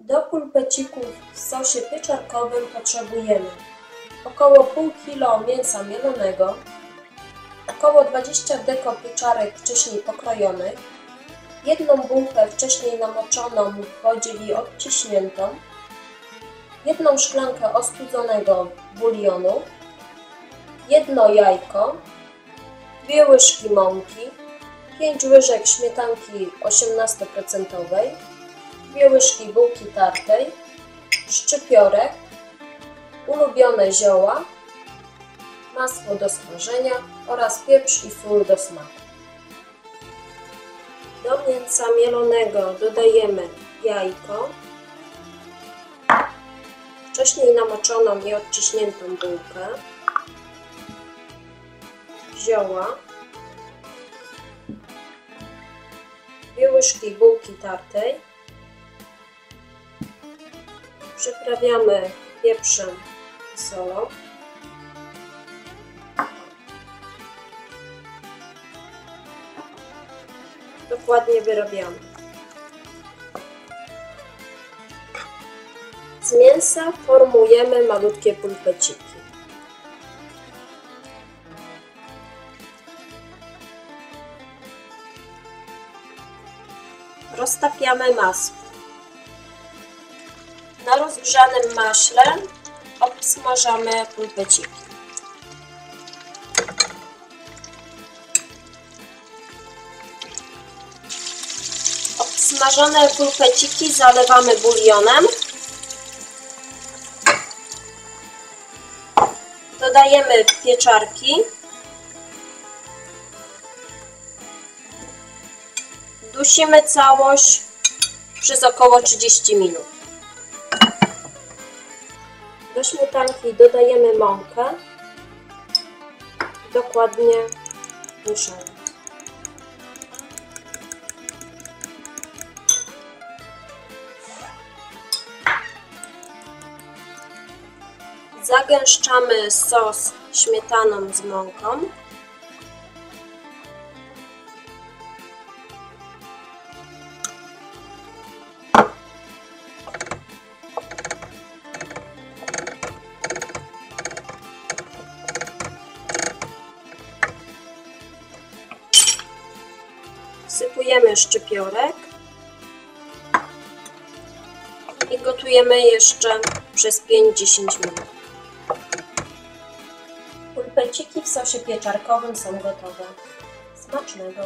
Do pulpecików w sosie pieczarkowym potrzebujemy około pół kilo mięsa mielonego, około 20 deko pieczarek wcześniej pokrojonych, jedną bułkę wcześniej namoczoną w wodzie i odciśniętą, jedną szklankę ostudzonego bulionu, jedno jajko, dwie łyżki mąki, 5 łyżek śmietanki 18%, dwie łyżki bułki tartej, szczypiorek, ulubione zioła, masło do smażenia oraz pieprz i sól do smaku. Do mięsa mielonego dodajemy jajko, wcześniej namoczoną i odciśniętą bułkę, zioła, dwie łyżki bułki tartej, przyprawiamy pieprzem i solą, dokładnie wyrabiamy. Z mięsa formujemy malutkie pulpeciki. Roztapiamy masło. Na rozgrzanym maśle obsmażamy pulpeciki. Obsmażone pulpeciki zalewamy bulionem. Dodajemy pieczarki. Dusimy całość przez około 30 minut. Do śmietanki dodajemy mąkę. Dokładnie mieszamy. Zagęszczamy sos śmietaną z mąką. Wsypujemy szczypiorek i gotujemy jeszcze przez 5-10 minut. Pulpeciki w sosie pieczarkowym są gotowe. Smacznego!